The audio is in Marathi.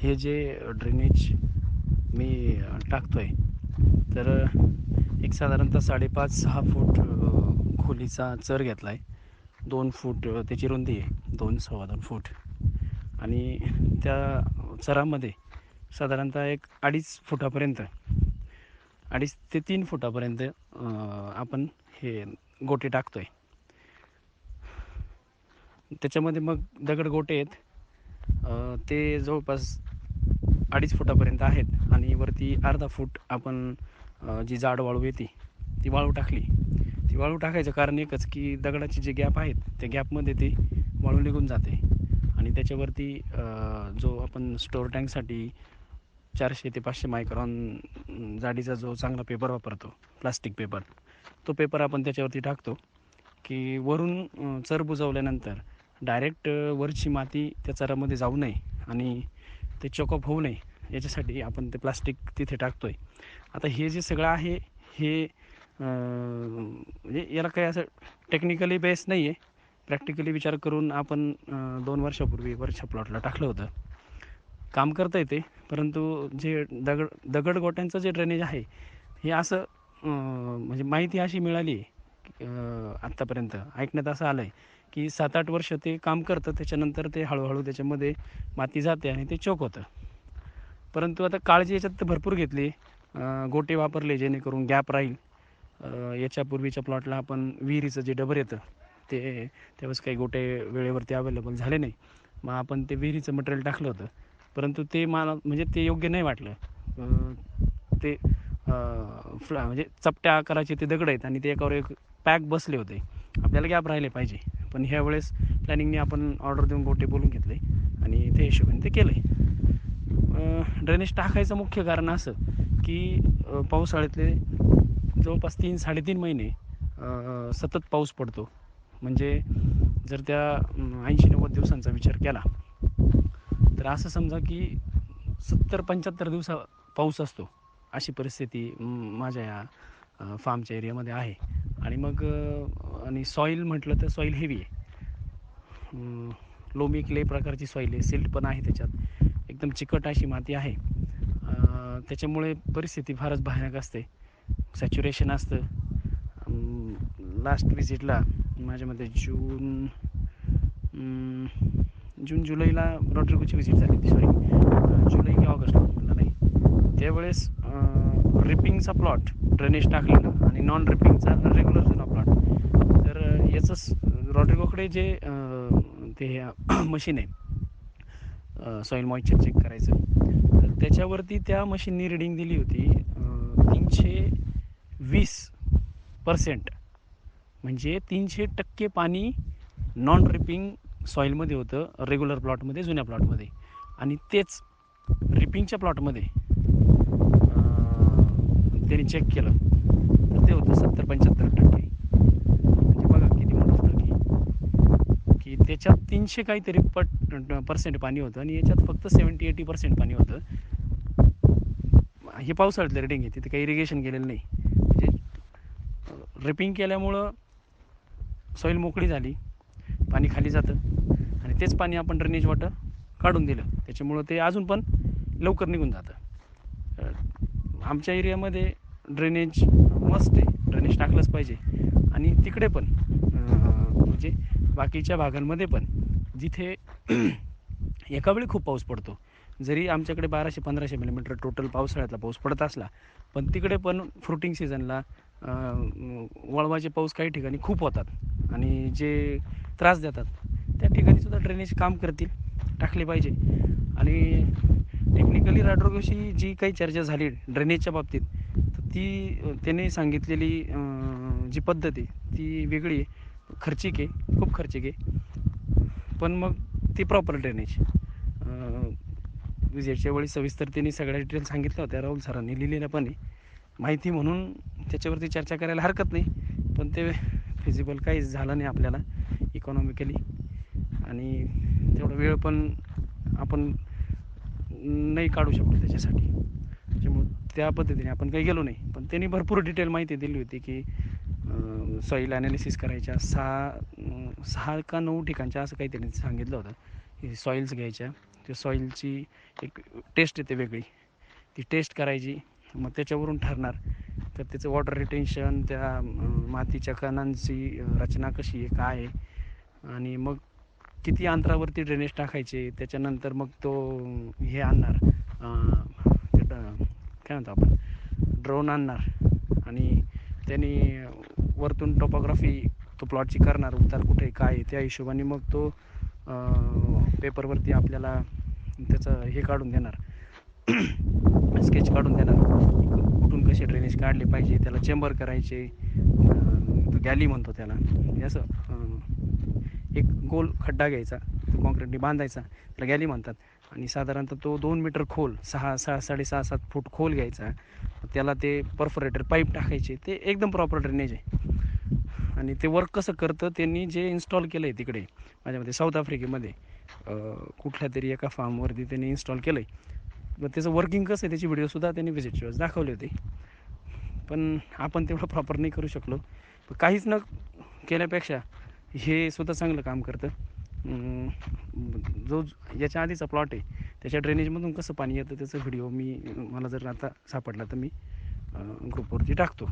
हे जे ड्रेनेज मी टाकतो आहे तर एक साधारणतः साडेपाच सहा फूट खोलीचा चर घेतला आहे दोन फूट त्याची रुंदी आहे. दोन सव्वा दोन फूट. आणि त्या चरामध्ये साधारणतः एक अडीच फुटापर्यंत अडीच ते तीन फुटापर्यंत आपण हे गोटे टाकतो आहे त्याच्यामध्ये मग दगड गोटे आहेत. ते जवळपास अडीच फुटापर्यंत आहेत. आणि वरती अर्धा फूट आपण जी जाड वाळू येते ती वाळू टाकली. ती वाळू टाकायचं कारण एकच की दगडाचे जे गॅप आहेत त्या गॅपमध्ये ते वाळू निघून जाते. आणि त्याच्यावरती जो आपण स्टोअर टँकसाठी चारशे ते पाचशे मायक्रॉन जाडीचा जो चांगला पेपर वापरतो प्लास्टिक पेपर तो पेपर आपण त्याच्यावरती टाकतो की वरून चर बुजवल्यानंतर डायरेक्ट वरची माती त्या चरामध्ये जाऊ नये आणि ते चॉकअप होऊ नये याच्यासाठी आपण ते प्लास्टिक तिथे टाकतोय. आता हे जे सगळं आहे हे म्हणजे याला काही असं टेक्निकली बेस नाही आहे प्रॅक्टिकली विचार करून आपण दोन वर्षापूर्वी वरच्या प्लॉटला टाकलं होतं. काम करता येते परंतु जे दगड दगड गोट्यांचं जे ड्रेनेज आहे हे असं म्हणजे माहिती अशी मिळाली आहे आत्तापर्यंत. ऐकण्यात असं आलं आहे की सात आठ वर्ष ते काम करतं त्याच्यानंतर ते हळूहळू त्याच्यामध्ये माती जाते आणि ते चोक होतं. परंतु आता काळजी याच्यात तर भरपूर घेतली. गोटे वापरले जेणेकरून गॅप राहील. याच्यापूर्वीच्या प्लॉटला आपण विहिरीचं जे डबर येतं ते त्यावेळेस काही गोटे वेळेवरती अवेलेबल झाले नाही. मग आपण ते विहिरीचं मटेरियल टाकलं होतं. परंतु ते मला म्हणजे ते योग्य नाही वाटलं. ते फ्ला म्हणजे चपट्या आकाराचे ते दगड आहेत आणि ते एकावर एक पॅक बसले होते. आपल्याला गॅप राहिले पाहिजे. पण ह्या वेळेस प्लॅनिंगने आपण ऑर्डर देऊन गोटे बोलून घेतले आणि ते हिशोबाने ते केलं आहे ड्रेनेज टाकायचं मुख्य कारण असं की पावसाळ्यातले जवळपास तीन साडेतीन महिने सतत पाऊस पडतो. म्हणजे जर त्या ऐंशी नव्वद दिवसांचा विचार केला तर असं समजा की सत्तर पंच्याहत्तर दिवसा पाऊस असतो अशी परिस्थिती माझ्या या फार्मच्या एरियामध्ये आहे. आणि मग आणि सॉईल म्हटलं तर सॉईल हेवी आहे. लोमी क्ले प्रकारची सॉईल आहे. सिल्ट पण आहे त्याच्यात. एकदम चिकट अशी माती आहे. त्याच्यामुळे परिस्थिती फारच भयानक असते. सॅच्युरेशन असतं. लास्ट विजिटला माझ्यामध्ये जून जून जुलैला रॉड्रिगोची विजिट झाली होती सॉरी जुलै की ऑगस्टला नाही. त्यावेळेस रिपिंगचा प्लॉट ड्रेनेज टाकलेला आणि नॉन रिपिंगचा रेग्युलर जुना प्लॉट तर याचं रॉड्रिगोकडे जे ते मशीन आहे सॉईल मॉइश्चर चेक करायचं तर त्याच्यावरती त्या मशीननी रिडिंग दिली होती तीनशे वीस पर्सेंट म्हणजे तीनशे टक्के पाणी नॉन रिपिंग सॉईलमध्ये होतं रेग्युलर प्लॉटमध्ये जुन्या प्लॉटमध्ये आणि तेच रिपिंगच्या प्लॉटमध्ये त्यांनी चेक केलं. तर ते होतं सत्तर पंच्याहत्तर टक्के. म्हणजे बघा किती मोठं फरक की त्याच्यात तीनशे काहीतरी पट पर्सेंट पाणी होतं आणि याच्यात फक्त सेवन्टी एटी पर्सेंट पाणी होतं. हे पावसाळ्यातलं रेटिंग आहे. तिथे काही इरिगेशन केलेलं नाही. म्हणजे रिपिंग केल्यामुळं सॉईल मोकळी झाली. पाणी खाली जातं. आणि तेच पाणी आपण ड्रेनेज वॉटर काढून दिलं. त्याच्यामुळं ते अजून पण लवकर निघून जातं. आमच्या एरियामध्ये ड्रेनेज मस्त आहे. ड्रेनेज टाकलंच पाहिजे. आणि तिकडे पण म्हणजे बाकीच्या भागांमध्ये पण जिथे एका वेळी खूप पाऊस पडतो. जरी आमच्याकडे बाराशे पंधराशे मिलीमीटर टोटल पावसाळ्यातला पाऊस पडत असला पण तिकडे पण फ्रुटिंग सीझनला वळवाचे पाऊस काही ठिकाणी खूप होतात. आणि जे त्रास देतात त्या ठिकाणी सुद्धा ड्रेनेज काम करतील टाकले पाहिजे. आणि टेक्निकली राड्रोगोशी जी काही चर्चा झाली ड्रेनेजच्या बाबतीत तर ती त्याने सांगितलेली जी पद्धत आहे ती वेगळी आहे. खर्चिक आहे खूप खर्चिक आहे. पण मग ती प्रॉपर ड्रेनेज विजेच्या वेळी सविस्तर त्यांनी सगळ्या डिटेल सांगितल्या होत्या. राहुल सरांनी लिहिलेल्या पण आहे. माहिती म्हणून त्याच्यावरती चर्चा करायला हरकत नाही. पण ते फिजिबल काही झालं नाही आपल्याला इकॉनॉमिकली आणि तेवढा वेळ पण आपण नाही काढू शकलो त्याच्यासाठी. त्याच्यामुळे त्या पद्धतीने आपण काही गेलो नाही. पण त्यांनी भरपूर डिटेल माहिती दिली होती की सॉईल ॲनालिसिस करायच्या सहा सहा का नऊ ठिकाणच्या असं काही त्यांनी सांगितलं होतं की सॉईल्स घ्यायच्या. त्या सॉईलची एक टेस्ट येते वेगळी. ती टेस्ट करायची मग त्याच्यावरून ठरणार. तर त्याचं वॉटर रिटेन्शन त्या मातीच्या कणांची रचना कशी आहे काय आहे. आणि मग किती अंतरावरती ड्रेनेज टाकायचे त्याच्यानंतर मग तो हे आणणार. ते ड- काय म्हणतो आपण? ड्रोन आणणार. आणि त्यांनी वरतून टोपोग्राफी तो प्लॉटची करणार उतार कुठे काय त्या हिशोबाने मग तो पेपरवरती आपल्याला त्याचं हे काढून देणार. स्केच काढून देणार. कुठून कसे ड्रेनेज काढले पाहिजे त्याला चेंबर करायचे गॅली म्हणतो त्याला. असं. एक गोल खड्डा घ्यायचा तो कॉन्क्रीटने बांधायचा त्याला गॅली म्हणतात. आणि साधारणतः तो दोन मीटर खोल सहा सहा साडेसहा सात फूट खोल घ्यायचा. त्याला ते परफोरेटर पाईप टाकायचे ते एकदम प्रॉपर ड्रेनेज आहे. आणि ते वर्क कसं करतं त्यांनी जे इन्स्टॉल केलं आहे तिकडे माझ्यामध्ये साऊथ आफ्रिकेमध्ये कुठल्या तरी एका फार्मवरती त्यांनी इन्स्टॉल केलं आहे मग त्याचं वर्किंग कसं आहे त्याची व्हिडिओसुद्धा त्यांनी व्हिजिटच्या दाखवले होते. पण आपण तेवढं प्रॉपर नाही करू शकलो. काहीच न केल्यापेक्षा हे सुद्धा चांगलं काम करतं. जो याच्या आधीचा प्लॉट आहे त्याच्या ड्रेनेजमधून कसं पाणी येतं त्याचा व्हिडिओ मी मला जर आता सापडला तर मी ग्रुपवरती टाकतो.